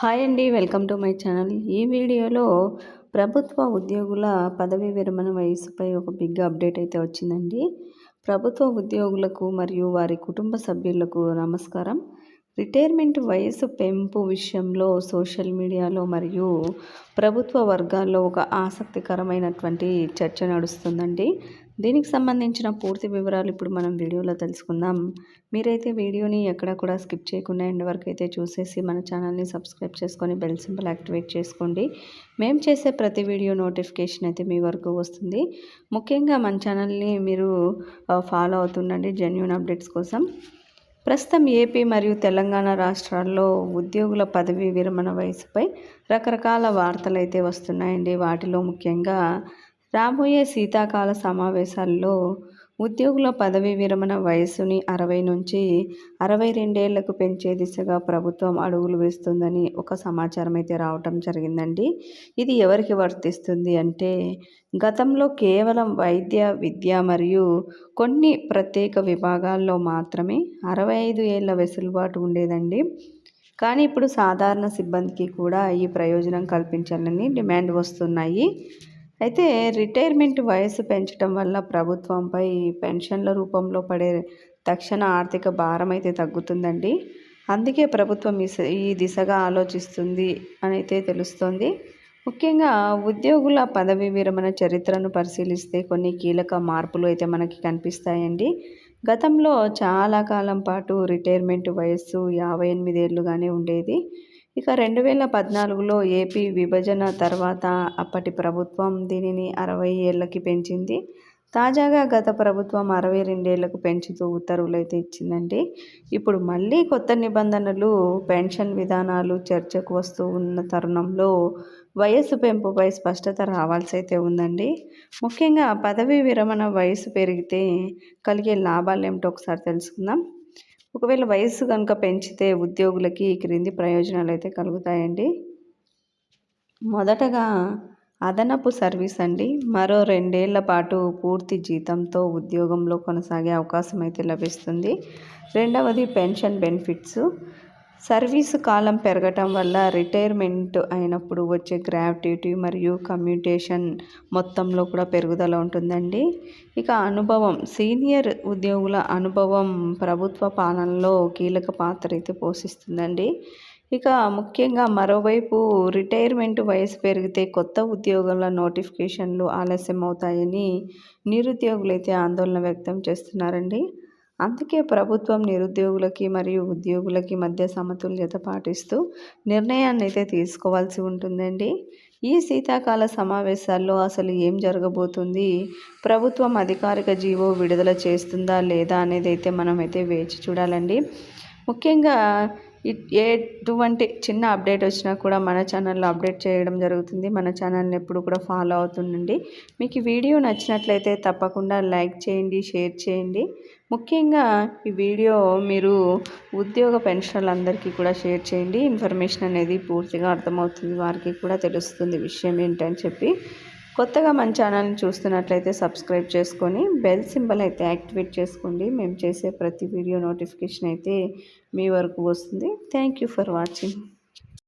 Hi అండి welcome to my channel. ఈ వీడియోలో ప్రభుత్వ ఉద్యోగుల పదవీ విరమణ వయసుపై ఒక బిగ్ అప్డేట్ అయితే వచ్చిందండి. ప్రభుత్వ ఉద్యోగులకు మరియు వారి కుటుంబ సభ్యులకు నమస్కారం. రిటైర్మెంట్ వయసు పెంపు విషయంలో సోషల్ మీడియాలో మరియు ప్రభుత్వ వర్గాల్లో ఒక ఆసక్తికరమైనటువంటి చర్చ నడుస్తుందండి. దీనికి సంబంధించిన పూర్తి వివరాలు ఇప్పుడు మనం వీడియోలో తెలుసుకుందాం. మీరైతే వీడియోని ఎక్కడ కూడా స్కిప్ చేయకుండా ఎండ్ వరకు అయితే చూసేసి మన ఛానల్ని సబ్స్క్రైబ్ చేసుకొని బెల్ సింబల్ యాక్టివేట్ చేసుకోండి. మేము చేసే ప్రతి వీడియో నోటిఫికేషన్ అయితే మీ వరకు వస్తుంది. ముఖ్యంగా మన ఛానల్ని మీరు ఫాలో అవుతుండండి జెన్యున్ అప్డేట్స్ కోసం. ప్రస్తుతం ఏపీ మరియు తెలంగాణ రాష్ట్రాల్లో ఉద్యోగుల పదవీ విరమణ వయసుపై రకరకాల వార్తలు అయితే వస్తున్నాయండి. వాటిలో ముఖ్యంగా రాబోయే శీతాకాల సమావేశాల్లో ఉద్యోగుల పదవీ విరమణ వయస్సుని అరవై నుంచి అరవై రెండేళ్ళకు పెంచే దిశగా ప్రభుత్వం అడుగులు వేస్తుందని ఒక సమాచారం అయితే రావటం జరిగిందండి. ఇది ఎవరికి వర్తిస్తుంది అంటే గతంలో కేవలం వైద్య విద్య మరియు కొన్ని ప్రత్యేక విభాగాల్లో మాత్రమే అరవై ఐదు ఏళ్ళ వెసులుబాటు ఉండేదండి. కానీ ఇప్పుడు సాధారణ సిబ్బందికి కూడా ఈ ప్రయోజనం కల్పించాలని డిమాండ్ వస్తున్నాయి. అయితే రిటైర్మెంట్ వయసు పెంచడం వల్ల ప్రభుత్వంపై పెన్షన్ల రూపంలో పడే తక్షణ ఆర్థిక భారం అయితే తగ్గుతుందండి. అందుకే ప్రభుత్వం ఈ దిశగా ఆలోచిస్తుంది అని అయితే తెలుస్తోంది. ముఖ్యంగా ఉద్యోగుల పదవి విరమణ చరిత్రను పరిశీలిస్తే కొన్ని కీలక మార్పులు అయితే మనకి కనిపిస్తాయండి. గతంలో చాలా కాలం పాటు రిటైర్మెంట్ వయస్సు యాభై ఎనిమిదేళ్ళుగానే ఉండేది. ఇక రెండు వేల పద్నాలుగులో ఏపీ విభజన తర్వాత అప్పటి ప్రభుత్వం దీనిని అరవై ఏళ్ళకి పెంచింది. తాజాగా గత ప్రభుత్వం అరవై రెండేళ్ళకు పెంచుతూ ఉత్తర్వులు అయితే ఇచ్చిందండి. ఇప్పుడు మళ్ళీ కొత్త నిబంధనలు పెన్షన్ విధానాలు చర్చకు వస్తూ ఉన్న తరుణంలో వయస్సు పెంపుపై స్పష్టత రావాల్సి అయితే ఉందండి. ముఖ్యంగా పదవీ విరమణ వయసు పెరిగితే కలిగే లాభాలు ఏమిటో ఒకసారి తెలుసుకుందాం. ఒకవేళ వయస్సు కనుక పెంచితే ఉద్యోగులకి క్రింది ప్రయోజనాలు అయితే కలుగుతాయండి. మొదటగా అదనపు సర్వీస్ అండి. మరో రెండేళ్ళ పాటు పూర్తి జీతంతో ఉద్యోగంలో కొనసాగే అవకాశం అయితే లభిస్తుంది. రెండవది పెన్షన్ బెనిఫిట్స్. సర్వీసు కాలం పెరగటం వల్ల రిటైర్మెంట్ అయినప్పుడు వచ్చే గ్రావిటీ మరియు కమ్యూటేషన్ మొత్తంలో కూడా పెరుగుదల ఉంటుందండి. ఇక అనుభవం సీనియర్ ఉద్యోగుల అనుభవం ప్రభుత్వ పాలనలో కీలక పాత్ర అయితే పోషిస్తుందండి. ఇక ముఖ్యంగా మరోవైపు రిటైర్మెంట్ వయసు పెరిగితే కొత్త ఉద్యోగుల నోటిఫికేషన్లు ఆలస్యం అవుతాయని నిరుద్యోగులైతే ఆందోళన వ్యక్తం చేస్తున్నారండి. అందుకే ప్రభుత్వం నిరుద్యోగులకి మరియు ఉద్యోగులకి మధ్య సమతుల్యత పాటిస్తూ నిర్ణయాన్ని అయితే తీసుకోవాల్సి ఉంటుందండి. ఈ శీతాకాల సమావేశాల్లో అసలు ఏం జరగబోతుంది? ప్రభుత్వం అధికారిక జీవో విడుదల చేస్తుందా లేదా అనేది అయితే మనం అయితే వేచి చూడాలండి. ముఖ్యంగా ఎటువంటి చిన్న అప్డేట్ వచ్చినా కూడా మన ఛానల్లో అప్డేట్ చేయడం జరుగుతుంది. మన ఛానల్ని ఎప్పుడు కూడా ఫాలో అవుతుండండి. మీకు ఈ వీడియో నచ్చినట్లయితే తప్పకుండా లైక్ చేయండి షేర్ చేయండి. ముఖ్యంగా ఈ వీడియో మీరు ఉద్యోగ పెన్షన్లందరికీ కూడా షేర్ చేయండి. ఇన్ఫర్మేషన్ అనేది పూర్తిగా అర్థమవుతుంది. వారికి కూడా తెలుస్తుంది విషయం ఏంటని చెప్పి. కొత్తగా మన ఛానల్ని చూస్తున్నట్లయితే సబ్స్క్రైబ్ చేసుకొని బెల్ సింబల్ అయితే యాక్టివేట్ చేసుకోండి. మేము చేసే ప్రతి వీడియో నోటిఫికేషన్ అయితే మీ వరకు వస్తుంది. Thank you for watching